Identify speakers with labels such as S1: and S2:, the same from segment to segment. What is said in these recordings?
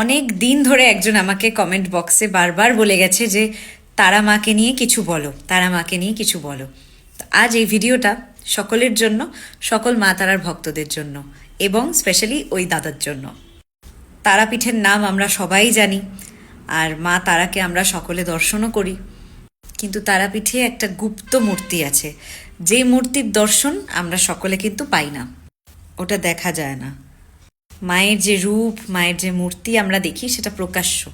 S1: অনেক দিন ধরে একজন আমাকে কমেন্ট বক্সে বারবার বলে গেছে যে, তারা মাকে নিয়ে কিছু বলো, তারা মাকে নিয়ে কিছু বলো। আজ এই ভিডিওটা সকলের জন্য, সকল মা তারার ভক্তদের জন্য এবং স্পেশালি ওই দাদার জন্য। তারাপীঠের নাম আমরা সবাই জানি, আর মা তারাকে আমরা সকলে দর্শনও করি। কিন্তু তারাপীঠে একটা গুপ্ত মূর্তি আছে, যে মূর্তির দর্শন আমরা সকলে কিন্তু পাই না। ওটা দেখা যায় না। মায়ের যে রূপ, মায়ের যে মূর্তি আমরা দেখি, সেটা প্রকাশ্য।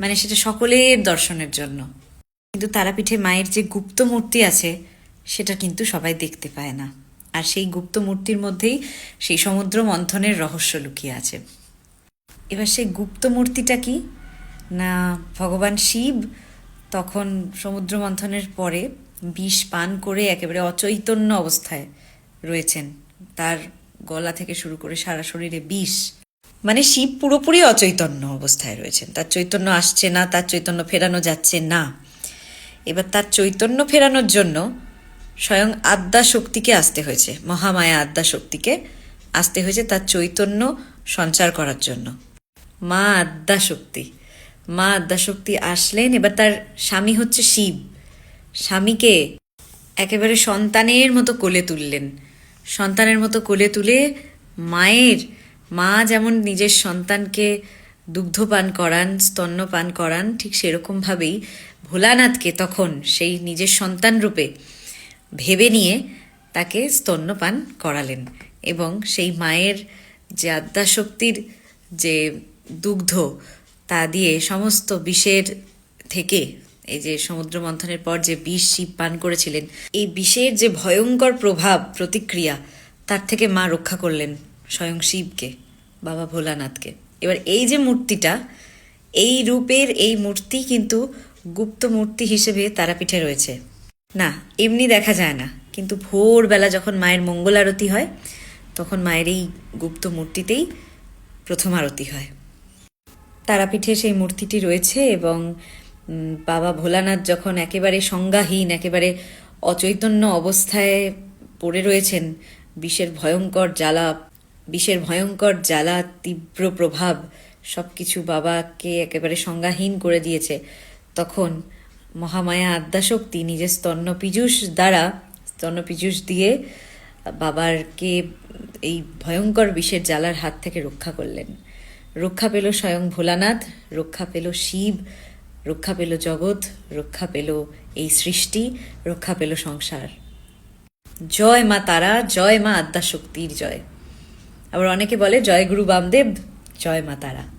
S1: মানে সেটা সকলের দর্শনের জন্য। কিন্তু তারাপীঠে মায়ের যে গুপ্ত মূর্তি আছে, সেটা কিন্তু সবাই দেখতে পায় না। আর সেই গুপ্ত মূর্তির মধ্যেই সেই সমুদ্র মন্থনের রহস্য লুকিয়ে আছে। এবার সেই গুপ্ত মূর্তিটা কি? না, ভগবান শিব তখন সমুদ্র মন্থনের পরে বিষ পান করে একেবারে অচৈতন্য অবস্থায় রয়েছেন। তার গলা থেকে শুরু করে সারা শরীরে বিষ। মানে শিব পুরোপুরি অচৈতন্য অবস্থায় রয়েছেন। তার চৈতন্য আসছে না, তার চৈতন্য ফেরানো যাচ্ছে না। এবার তার চৈতন্য ফেরানোর জন্য স্বয়ং আদ্যা শক্তিকে আসতে হয়েছে, মহামায়া আদ্যা শক্তিকে আসতে হয়েছে তার চৈতন্য সঞ্চার করার জন্য। মা আদ্যা শক্তি। মা আদ্যা শক্তি আসলেন, এবার তার স্বামী হচ্ছে শিব। স্বামীকে একেবারে সন্তানের মতো কোলে তুললেন। সন্তানের মতো কোলে তুলে মায়ের, মা যেমন নিজের সন্তানকে দুগ্ধপান করান, স্তন্যপান করান, ঠিক সেরকমভাবেই ভোলানাথকে তখন সেই নিজের সন্তান রূপে ভেবে নিয়ে তাকে স্তন্যপান করালেন এবং সেই মায়ের যে আদ্যাশক্তির যে দুগ্ধ, তা দিয়ে সমস্ত বিষের থেকে এই যে সমুদ্র মন্থনের পর যে বিষ শিব পান করেছিলেন, এই বিষের যে ভয়ঙ্কর প্রভাব, প্রতিক্রিয়া, তার থেকে মা রক্ষা করলেন স্বয়ং শিবকে, বাবা ভোলানাথকে। এবার এই যে মূর্তিটা, এই রূপের এই মূর্তি কিন্তু গুপ্ত মূর্তি হিসেবে তারাপীঠে রয়েছে। না, এমনি দেখা যায় না, কিন্তু ভোরবেলা যখন মায়ের মঙ্গল আরতি হয়, তখন মায়ের এই গুপ্ত মূর্তিতেই প্রথম আরতি হয়। তারাপীঠে সেই মূর্তিটি রয়েছে এবং বাবা ভোলানাথ যখন একেবারে সংজ্ঞাহীন, একেবারে অচৈতন্য অবস্থায় পড়ে রয়েছেন, বিষের ভয়ঙ্কর জ্বালা, বিষের ভয়ঙ্কর জ্বালা, তীব্র প্রভাব সব কিছু বাবাকে একেবারে সংজ্ঞাহীন করে দিয়েছে। তখন মহামায়া আদ্যাশক্তি নিজের স্তন্য পীযুষ দ্বারা স্তন্য পীযুষ দিয়ে বাবারকে এই ভয়ঙ্কর বিষের জ্বালার হাত থেকে রক্ষা করলেন। রক্ষা পেল স্বয়ং ভোলানাথ, রক্ষা পেল শিব রক্ষা পেল জগৎ, রক্ষা পেল এই সৃষ্টি, রক্ষা পেল সংসার। জয় মা তারা, জয় মা আদ্যাশক্তির জয়। আবার অনেকে বলে, জয় গুরু বামদেব, জয় মা তারা।